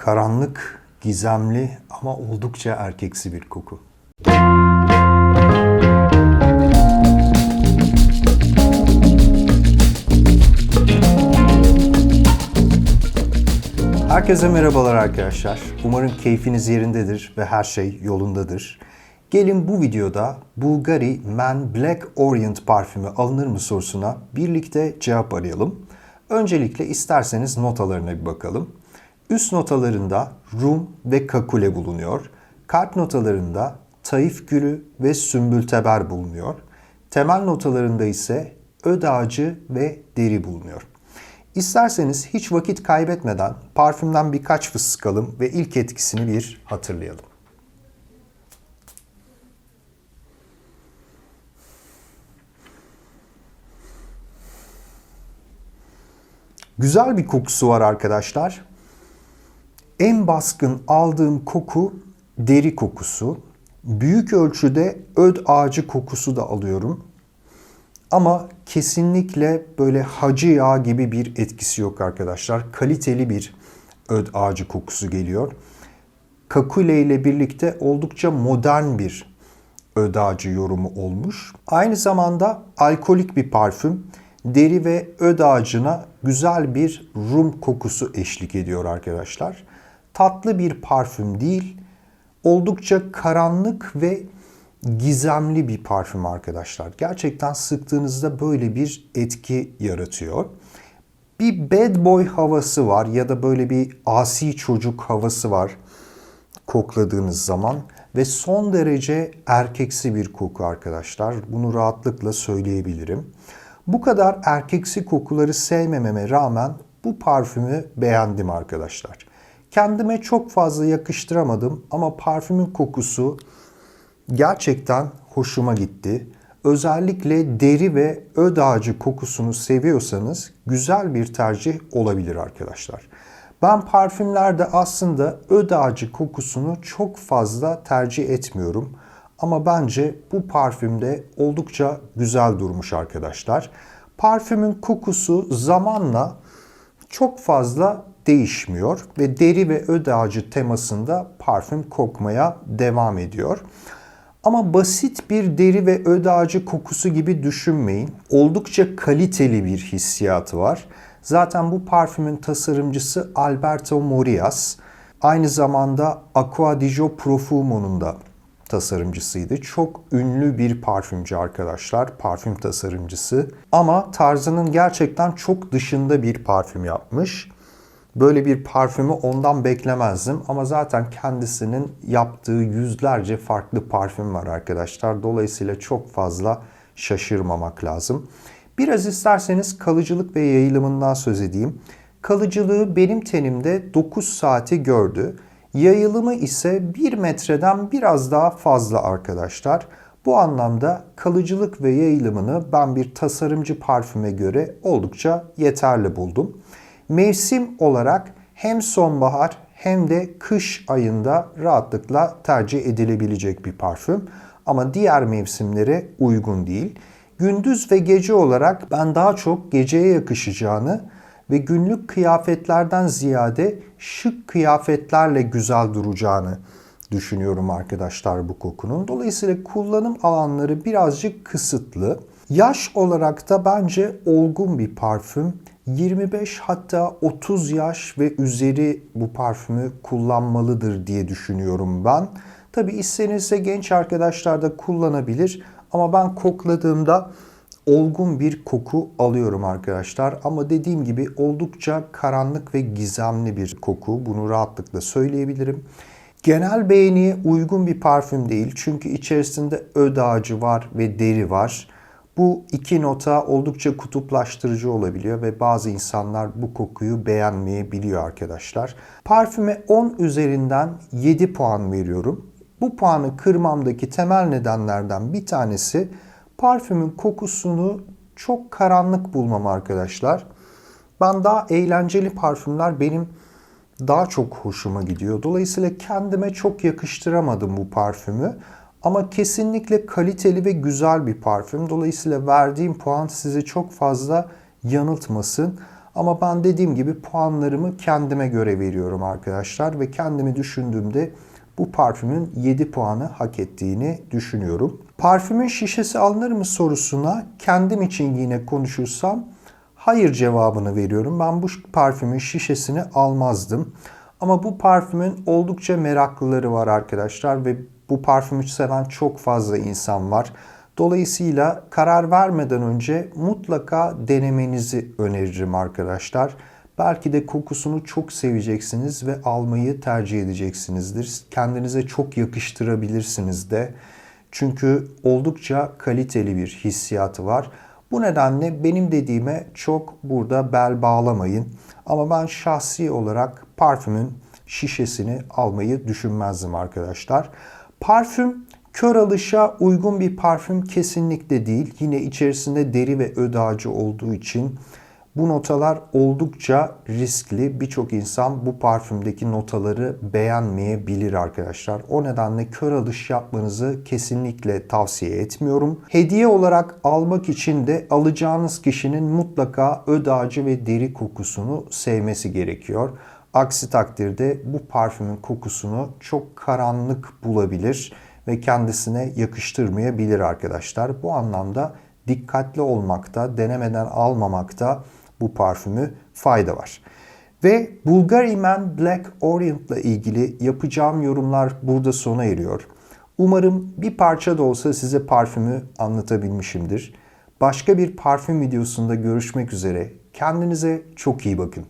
Karanlık, gizemli ama oldukça erkeksi bir koku. Herkese merhabalar arkadaşlar. Umarım keyfiniz yerindedir ve her şey yolundadır. Gelin bu videoda Bulgari Men Black Orient parfümü alınır mı sorusuna birlikte cevap arayalım. Öncelikle isterseniz notalarına bir bakalım. Üst notalarında rum ve kakule bulunuyor. Kalp notalarında taif gülü ve sümbülteber bulunuyor. Temel notalarında ise öd ağacı ve deri bulunuyor. İsterseniz hiç vakit kaybetmeden parfümden birkaç fıs sıkalım ve ilk etkisini bir hatırlayalım. Güzel bir kokusu var arkadaşlar. En baskın aldığım koku deri kokusu. Büyük ölçüde öd ağacı kokusu da alıyorum. Ama kesinlikle böyle hacı yağ gibi bir etkisi yok arkadaşlar. Kaliteli bir öd ağacı kokusu geliyor. Kakule ile birlikte oldukça modern bir öd ağacı yorumu olmuş. Aynı zamanda alkolik bir parfüm. Deri ve öd ağacına güzel bir rum kokusu eşlik ediyor arkadaşlar. Tatlı bir parfüm değil, oldukça karanlık ve gizemli bir parfüm arkadaşlar. Gerçekten sıktığınızda böyle bir etki yaratıyor. Bir bad boy havası var ya da böyle bir asi çocuk havası var kokladığınız zaman ve son derece erkeksi bir koku arkadaşlar. Bunu rahatlıkla söyleyebilirim. Bu kadar erkeksi kokuları sevmememe rağmen bu parfümü beğendim arkadaşlar. Kendime çok fazla yakıştıramadım ama parfümün kokusu gerçekten hoşuma gitti. Özellikle deri ve öd ağacı kokusunu seviyorsanız güzel bir tercih olabilir arkadaşlar. Ben parfümlerde aslında öd ağacı kokusunu çok fazla tercih etmiyorum. Ama bence bu parfümde oldukça güzel durmuş arkadaşlar. Parfümün kokusu zamanla çok fazla değişmiyor ve deri ve öd ağacı temasında parfüm kokmaya devam ediyor. Ama basit bir deri ve öd ağacı kokusu gibi düşünmeyin. Oldukça kaliteli bir hissiyatı var. Zaten bu parfümün tasarımcısı Alberto Morias. Aynı zamanda Acqua di Gio Profumo'nun da tasarımcısıydı. Çok ünlü bir parfümcü arkadaşlar, parfüm tasarımcısı. Ama tarzının gerçekten çok dışında bir parfüm yapmış. Böyle bir parfümü ondan beklemezdim ama zaten kendisinin yaptığı yüzlerce farklı parfüm var arkadaşlar. Dolayısıyla çok fazla şaşırmamak lazım. Biraz isterseniz kalıcılık ve yayılımından söz edeyim. Kalıcılığı benim tenimde 9 saati gördü. Yayılımı ise 1 metreden biraz daha fazla arkadaşlar. Bu anlamda kalıcılık ve yayılımını ben bir tasarımcı parfüme göre oldukça yeterli buldum. Mevsim olarak hem sonbahar hem de kış ayında rahatlıkla tercih edilebilecek bir parfüm. Ama diğer mevsimlere uygun değil. Gündüz ve gece olarak ben daha çok geceye yakışacağını ve günlük kıyafetlerden ziyade şık kıyafetlerle güzel duracağını düşünüyorum arkadaşlar bu kokunun. Dolayısıyla kullanım alanları birazcık kısıtlı. Yaş olarak da bence olgun bir parfüm. 25 hatta 30 yaş ve üzeri bu parfümü kullanmalıdır diye düşünüyorum ben. Tabi istenirse genç arkadaşlar da kullanabilir ama ben kokladığımda olgun bir koku alıyorum arkadaşlar. Ama dediğim gibi oldukça karanlık ve gizemli bir koku. Bunu rahatlıkla söyleyebilirim. Genel beğeniye uygun bir parfüm değil. Çünkü içerisinde öd ağacı var ve deri var. Bu iki nota oldukça kutuplaştırıcı olabiliyor ve bazı insanlar bu kokuyu beğenmeyebiliyor arkadaşlar. Parfüme 10 üzerinden 7 puan veriyorum. Bu puanı kırmamdaki temel nedenlerden bir tanesi parfümün kokusunu çok karanlık bulmam arkadaşlar. Ben daha eğlenceli parfümler benim daha çok hoşuma gidiyor. Dolayısıyla kendime çok yakıştıramadım bu parfümü. Ama kesinlikle kaliteli ve güzel bir parfüm. Dolayısıyla verdiğim puan sizi çok fazla yanıltmasın. Ama ben dediğim gibi puanlarımı kendime göre veriyorum arkadaşlar ve kendimi düşündüğümde bu parfümün 7 puanı hak ettiğini düşünüyorum. Parfümün şişesi alınır mı sorusuna kendim için yine konuşursam hayır cevabını veriyorum. Ben bu parfümün şişesini almazdım. Ama bu parfümün oldukça meraklıları var arkadaşlar ve bu parfümü seven çok fazla insan var. Dolayısıyla karar vermeden önce mutlaka denemenizi öneririm arkadaşlar. Belki de kokusunu çok seveceksiniz ve almayı tercih edeceksinizdir. Kendinize çok yakıştırabilirsiniz de. Çünkü oldukça kaliteli bir hissiyatı var. Bu nedenle benim dediğime çok burada bel bağlamayın. Ama ben şahsi olarak parfümün şişesini almayı düşünmezdim arkadaşlar. Parfüm kör alışa uygun bir parfüm kesinlikle değil. Yine içerisinde deri ve öd ağacı olduğu için bu notalar oldukça riskli. Birçok insan bu parfümdeki notaları beğenmeyebilir arkadaşlar. O nedenle kör alış yapmanızı kesinlikle tavsiye etmiyorum. Hediye olarak almak için de alacağınız kişinin mutlaka öd ağacı ve deri kokusunu sevmesi gerekiyor. Aksi takdirde bu parfümün kokusunu çok karanlık bulabilir ve kendisine yakıştırmayabilir arkadaşlar. Bu anlamda dikkatli olmakta, denemeden almamakta bu parfümü fayda var. Ve Bulgari Man Black Orient ile ilgili yapacağım yorumlar burada sona eriyor. Umarım bir parça da olsa size parfümü anlatabilmişimdir. Başka bir parfüm videosunda görüşmek üzere. Kendinize çok iyi bakın.